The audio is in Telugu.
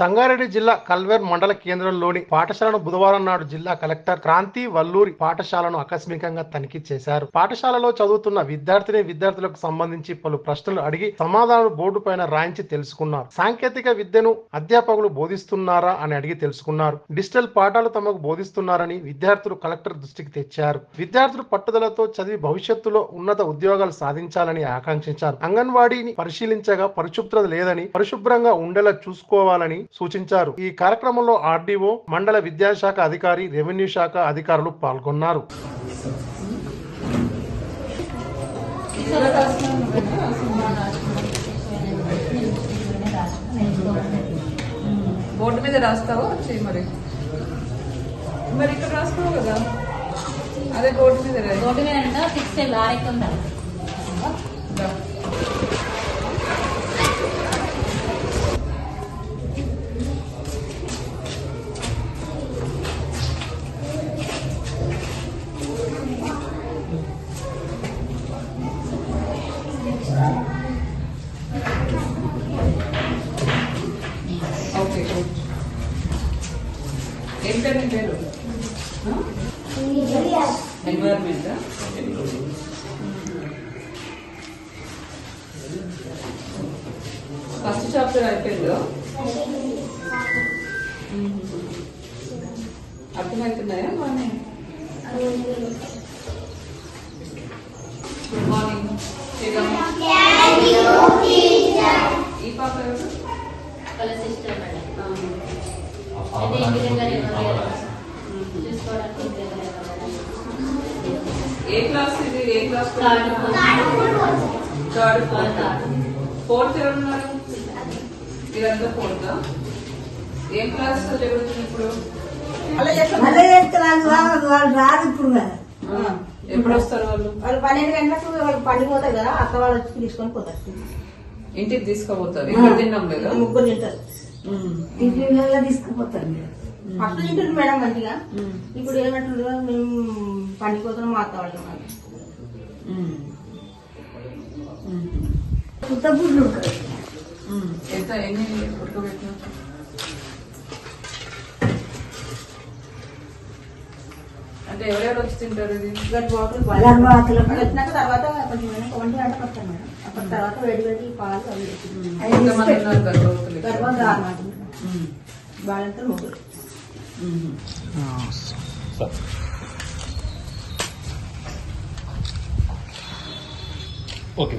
సంగారెడ్డి జిల్లా కల్వేర్ మండల కేంద్రంలోని పాఠశాలను బుధవారం నాడు జిల్లా కలెక్టర్ క్రాంతి వల్లూరి పాఠశాలను ఆకస్మికంగా తనిఖీ చేశారు. పాఠశాలలో చదువుతున్న విద్యార్థిని విద్యార్థులకు సంబంధించి పలు ప్రశ్నలు అడిగి సమాధానాలు బోర్డు పైన రాయించి తెలుసుకున్నారు. సాంకేతిక విద్యను అధ్యాపకులు బోధిస్తున్నారా అని అడిగి తెలుసుకున్నారు. డిజిటల్ పాఠాలు తమకు బోధిస్తున్నారని విద్యార్థులు కలెక్టర్ దృష్టికి తెచ్చారు. విద్యార్థులు పట్టుదలతో చదివి భవిష్యత్తులో ఉన్నత ఉద్యోగాలు సాధించాలని ఆకాంక్షించారు. అంగన్వాడీని పరిశీలించగా పరిశుభ్రత లేదని పరిశుభ్రంగా ఉండేలా చూసుకోవాలని సూచించారు. ఈ కార్యక్రమంలో ఆర్డీఓ మండల విద్యాశాఖ అధికారి రెవెన్యూ శాఖ అధికారులు పాల్గొన్నారు. బోర్డు మీద రాస్తావా వచ్చి మరి? మరి ఇక్కడ రాసుకోవు కదా? అదే బోర్డు మీద రాయి. రోడ్డు మీద అంట సిక్స్ లారెక్కి ఉండాలి ఏం పేరు నీ పేరు? ఎన్వైర్మెంట్ ఫస్ట్ చాప్టర్ అయిపోయిందో? అర్థమవుతున్నాయా? మార్నింగ్ గుడ్ మార్నింగ్ ఈ పాప ఎవరు? వాళ్ళ సిస్టర్ మేడం. ఎవరు ఎవరు. ఏ క్లాస్ ఇది? ఏ class third fourth. Fourth. Fourth. ఎవరున్నారు ఇదంతా ఫోర్త్ ఏం క్లాస్ జరుగుతుంది ఇప్పుడు? వాళ్ళు రాదు ఇప్పుడు ఎప్పుడు వస్తారు వాళ్ళు? వాళ్ళు పన్నెండు గంటలకు వాళ్ళు పండుగ పోతారు కదా అక్క వాళ్ళు వచ్చి తీసుకొని పోతారు. ఇంటికి తీసుకుపోతారు. ఇక్కడ తిన్నాం లేదా? ముగ్గురు తింటారు. టిఫిన్లలో తీసుకుపోతారు ఫస్ట్ తింటారు మేడం మంచిగా. ఇప్పుడు ఏమంటారు మేము పండుగ పోతున్నాం మా అక్క వాళ్ళు కొత్త గుడ్లు ఉంటారు ఉమ్. ఎంత? ఎన్ని ఉడకబెట్టినా? అంటే ఎవరెవరు వచ్చి తింటారు ఇది? గట్టి బాటిల్ పెట్టినాక తర్వాత కొంచెం తర్వాత వేడి వేడి పాలు అవి వాళ్ళంతా ముగ్గురు. ఓకే.